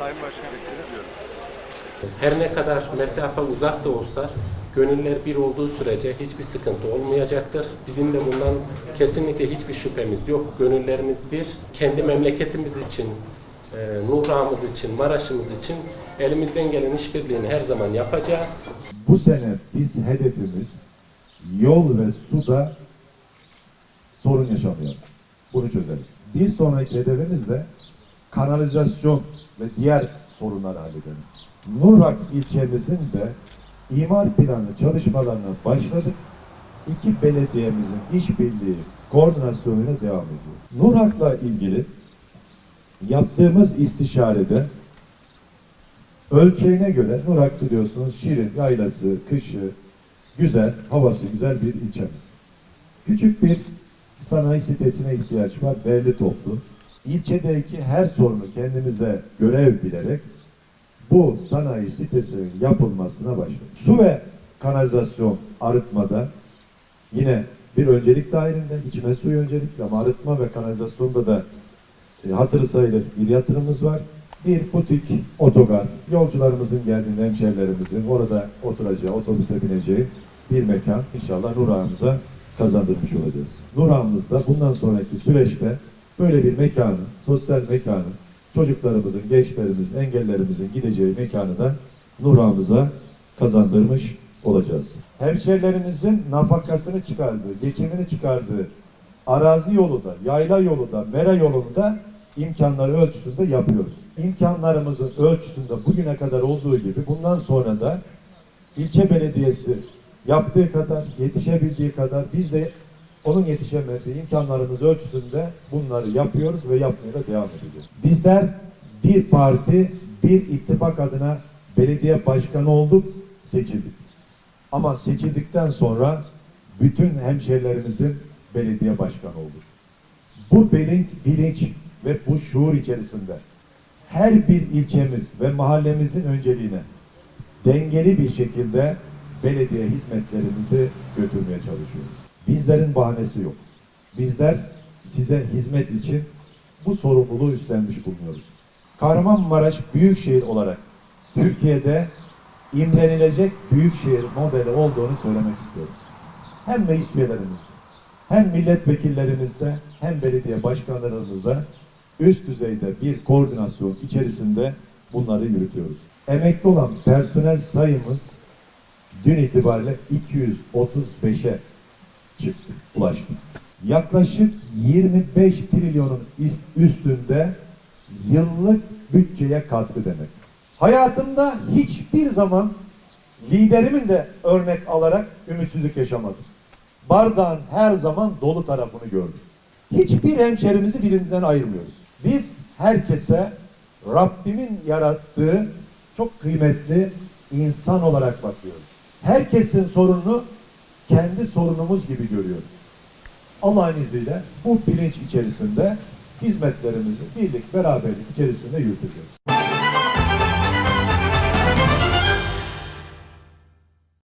Sayın Başkan diyorum. Her ne kadar mesafe uzak da olsa gönüller bir olduğu sürece hiçbir sıkıntı olmayacaktır. Bizim de bundan kesinlikle hiçbir şüphemiz yok. Gönüllerimiz bir. Kendi memleketimiz için, e, Nuhra'mız için, Maraş'ımız için elimizden gelen işbirliğini her zaman yapacağız. Bu sene biz hedefimiz yol ve suda sorun yaşamayalım. Bunu çözelim. Bir sonraki hedefimiz de kanalizasyon ve diğer sorunları halledelim. Nurhak ilçemizin de imar planı çalışmalarına başladık. İki belediyemizin işbirliği koordinasyonuyla devam ediyor. Nurhak'la ilgili yaptığımız istişarede Ölçeğine göre Nurak biliyorsunuz şirin, yaylası, kışı, güzel, havası güzel bir ilçemiz. Küçük bir sanayi sitesine ihtiyaç var, belli toplu. İlçedeki her sorunu kendimize görev bilerek bu sanayi sitesinin yapılmasına başladık. Su ve kanalizasyon arıtmada yine bir öncelik dahilinde içme suyu öncelikli ama arıtma ve kanalizasyonda da e, hatırı sayılır bir yatırımımız var. Bir butik otogar, yolcularımızın geldiğinde hemşerilerimizin orada oturacağı, otobüse bineceği bir mekan inşallah Nurağımıza kazandırmış olacağız. Nurağımızda bundan sonraki süreçte böyle bir mekanı, sosyal mekanı, çocuklarımızın, gençlerimizin, engellerimizin gideceği mekanı da Nurağımıza kazandırmış olacağız. Hemşerilerimizin nafakasını çıkardığı, geçimini çıkardığı arazi yolu da, yayla yolu da, mera yolunu da imkanları ölçüsünde yapıyoruz. İmkanlarımızın ölçüsünde bugüne kadar olduğu gibi bundan sonra da ilçe belediyesi yaptığı kadar, yetişebildiği kadar biz de onun yetişemediği imkanlarımız ölçüsünde bunları yapıyoruz ve yapmaya da devam edeceğiz. Bizler bir parti, bir ittifak adına belediye başkanı olduk, seçildik. Ama seçildikten sonra bütün hemşehrilerimizin belediye başkanı olduk. Bu bilinç, bilinç ve bu şuur içerisinde her bir ilçemiz ve mahallemizin önceliğine dengeli bir şekilde belediye hizmetlerimizi götürmeye çalışıyoruz. Bizlerin bahanesi yok. Bizler size hizmet için bu sorumluluğu üstlenmiş bulunuyoruz. Kahramanmaraş Büyükşehir olarak Türkiye'de imrenilecek büyükşehir modeli olduğunu söylemek istiyorum. Hem meclis üyelerimiz, hem milletvekillerimizde hem belediye başkanlarımızda üst düzeyde bir koordinasyon içerisinde bunları yürütüyoruz. Emekli olan personel sayımız dün itibariyle 235'e çıktı, ulaştı. Yaklaşık 25 trilyonun üstünde yıllık bütçeye katkı demek. Hayatımda hiçbir zaman liderimin de örnek alarak ümitsizlik yaşamadım. Bardağın her zaman dolu tarafını gördüm. Hiçbir hemşerimizi birinden ayırmıyoruz. Biz herkese Rabbimin yarattığı çok kıymetli insan olarak bakıyoruz. Herkesin sorununu kendi sorunumuz gibi görüyoruz. Allah'ın izniyle bu bilinç içerisinde hizmetlerimizi birlik, beraberlik içerisinde yürüteceğiz.